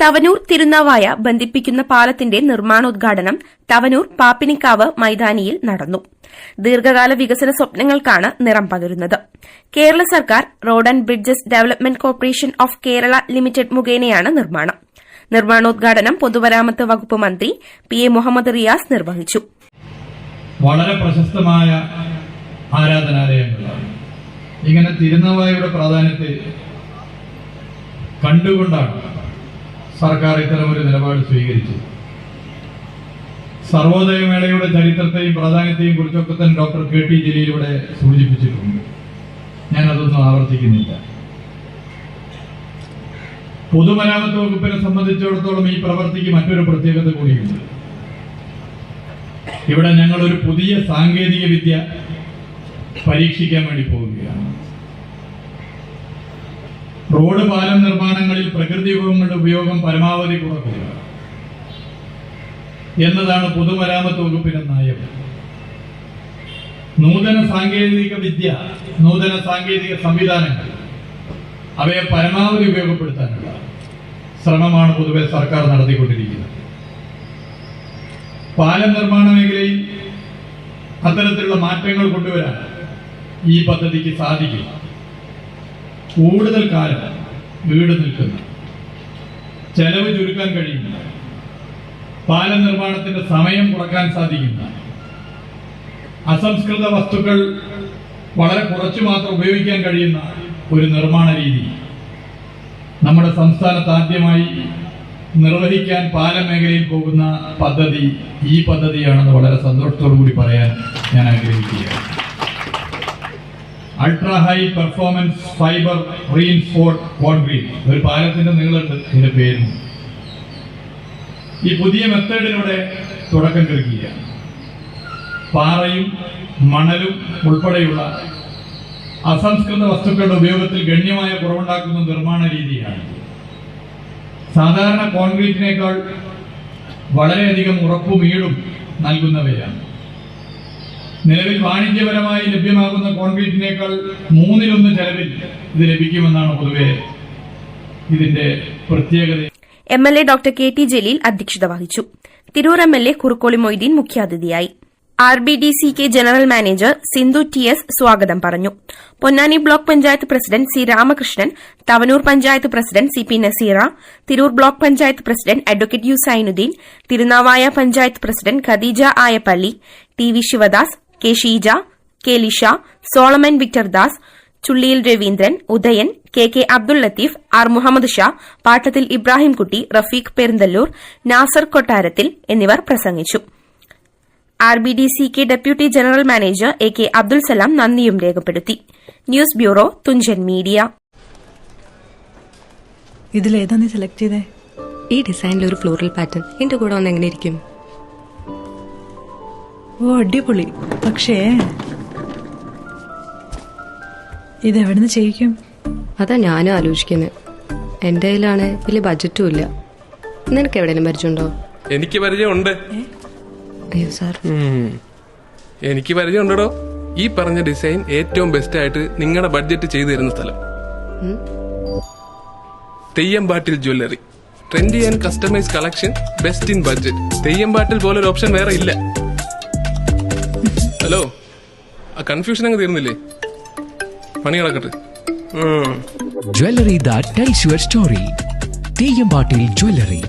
Thavanur Thirunavaya ബന്ധിപ്പിക്കുന്ന പാലത്തിന്റെ നിർമ്മാണോദ്ഘാടനം തവനൂർ പാപ്പിനിക്കാവ് മൈതാനിയിൽ നടന്നു. ദീർഘകാല വികസന സ്വപ്നങ്ങൾക്കാണ് നിറം പകരുന്നത്. കേരള സർക്കാർ road and bridges development corporation of Kerala limited മുഖേനയാണ് നിർമ്മാണം. നിർമ്മാണോദ്ഘാടനം പൊതുമരാമത്ത് വകുപ്പ് മന്ത്രി പി എ മുഹമ്മദ് റിയാസ് നിർവഹിച്ചു. വളരെ പ്രശസ്തമായ ആരാധനാലയങ്ങളാണ്. ഇങ്ങനെ തിരുനാവായയുടെ പ്രാധാന്യത്തെ കണ്ടുകൊണ്ടാണ് സർക്കാർ ഇത്തരമൊരു നിലപാട് സ്വീകരിച്ചത് സർവോദയമേളയുടെ ചരിത്രത്തെയും പ്രാധാന്യത്തെയും കുറിച്ചൊക്കെ തന്നെ ഡോക്ടർ കെ ടി ജലീലിവിടെ സൂചിപ്പിച്ചിട്ടുണ്ട്. ഞാനതൊന്നും ആവർത്തിക്കുന്നില്ല. പൊതുമരാമത്ത് വകുപ്പിനെ സംബന്ധിച്ചിടത്തോളം ഈ പ്രവൃത്തിക്ക് മറ്റൊരു പ്രത്യേകത കൂടിയുണ്ട്. ഇവിടെ ഞങ്ങൾ ഒരു പുതിയ സാങ്കേതിക വിദ്യ പരീക്ഷിക്കാൻ വേണ്ടി പോവുകയാണ്. റോഡ് പാലം നിർമ്മാണങ്ങളിൽ പ്രകൃതി വിഭവങ്ങളുടെ ഉപയോഗം പരമാവധി കുറക്കുക. എന്നതാണ് പൊതുമരാമത്ത് വകുപ്പിന്റെ നയം. നൂതന സാങ്കേതിക വിദ്യ നൂതന സാങ്കേതിക സംവിധാനങ്ങൾ അവയെ പരമാവധി ഉപയോഗപ്പെടുത്താനുള്ള ശ്രമമാണ് പൊതുവെ സർക്കാർ നടത്തിക്കൊണ്ടിരിക്കുന്നത്. പാലം നിർമ്മാണ മേഖലയിൽ അത്തരത്തിലുള്ള മാറ്റങ്ങൾ കൊണ്ടുവരാൻ ഈ പദ്ധതിക്ക് സാധിക്കും. കൂടുതൽ കാലം വീട് നിൽക്കുന്നു. ചെലവ് ചുരുക്കാൻ കഴിയുന്ന പാലം നിർമ്മാണത്തിന്റെ സമയം കുറയ്ക്കാൻ സാധിക്കുന്ന അസംസ്കൃത വസ്തുക്കൾ വളരെ കുറച്ചു മാത്രം ഉപയോഗിക്കാൻ കഴിയുന്ന ഒരു നിർമ്മാണ രീതി. നമ്മുടെ സംസ്ഥാനത്ത് ആദ്യമായി നിർവഹിക്കാൻ പാലം മേഖലയിൽ പോകുന്ന പദ്ധതി ഈ പദ്ധതിയാണെന്ന് വളരെ സന്തോഷത്തോടു കൂടി പറയാൻ ഞാൻ ആഗ്രഹിക്കുകയാണ്. Ultra high performance fibre reinforced concrete ഒരു പാലത്തിന്റെ നീളമുണ്ട് ഇതിന്റെ ഈ പുതിയ മെത്തേഡിലൂടെ തുടക്കം കുറിക്കുകയാണ് പാറയും മണലും ഉൾപ്പെടെയുള്ള അസംസ്കൃത വസ്തുക്കളുടെ ഉപയോഗത്തിൽ ഗണ്യമായ കുറവുണ്ടാക്കുന്ന നിർമ്മാണ രീതിയാണ്. സാധാരണ കോൺക്രീറ്റിനേക്കാൾ വളരെയധികം ഉറപ്പും ഈടും നൽകുന്നവയാണ്. നിലവിൽ വാണിജ്യപരമായി ലഭ്യമാകുന്ന കോൺക്രീറ്റിനേക്കാൾ മൂന്നിലൊന്ന് ചെലവിൽ ഇത് ലഭിക്കുമെന്നാണ് പൊതുവെ ഇതിന്റെ പ്രത്യേകത. M L A doctor K T Jaleel അധ്യക്ഷത വഹിച്ചു. Tirur M L A Kurukkoli Moideen മുഖ്യാതിഥിയായി. R B D C K general manager Sindhu T S സ്വാഗതം പറഞ്ഞു. Ponnani block panchayat president C Ramakrishnan Thavanur panchayat president C P Naseera Tirur block panchayat president advocate U Zainudheen Thirunavaya panchayat president Khadeeja Ayappalli T V Sivadas K Sheeja K Lisha Solomon Victor Das Chulliyil Raveendran Udayan K K Abdul Latheef R Muhammed Shah Pattathil Ibrahimkutty Rafeeq Perunthallur Nasar Kottarathil എന്നിവർ പ്രസംഗിച്ചു. R B D C K deputy general manager A K Abdul Salam നന്ദിയും രേഖപ്പെടുത്തി. News bureau Thunchan media. ഇതിലേതാ നീ select ചെയ്തേ? ഈ ഡിസൈനിൽ ഒരു floral pattern എന്റെ കൂടെ വന്ന് എങ്ങനെ ഇരിക്കും? ഓ അടിപൊളി. പക്ഷേ ഇതെവിടുന്ന് ചെയ്യിക്കും? അതാ ഞാനും ആലോചിക്കുന്നത് എന്റെ കയ്യിലാണ് വലിയ ബജറ്റും ഇല്ല. നിനക്ക് എവിടെയെങ്കിലും പരിചയമുണ്ടോ? എനിക്ക് പരിചയമുണ്ട്. അയ്യോ സാർ. എനിക്ക് പരിചയമുണ്ടോ ഈ പറഞ്ഞ ഡിസൈൻ ഏറ്റവും ബെസ്റ്റ് ആയിട്ട് നിങ്ങളുടെ ബഡ്ജറ്റ് ചെയ്തു തരുന്ന സ്ഥലം. Theyyampattil jewellery. Trendy and customise collection best in budget Theyyampattil പോലെ ഒരു ഓപ്ഷൻ വേറെ ഇല്ല. ഹലോ. ആ കൺഫ്യൂഷൻ അങ്ങ് തീർന്നില്ലേ? പണി കിടക്കട്ടെ jewellery that tells your story. Theyyampattil jewellery.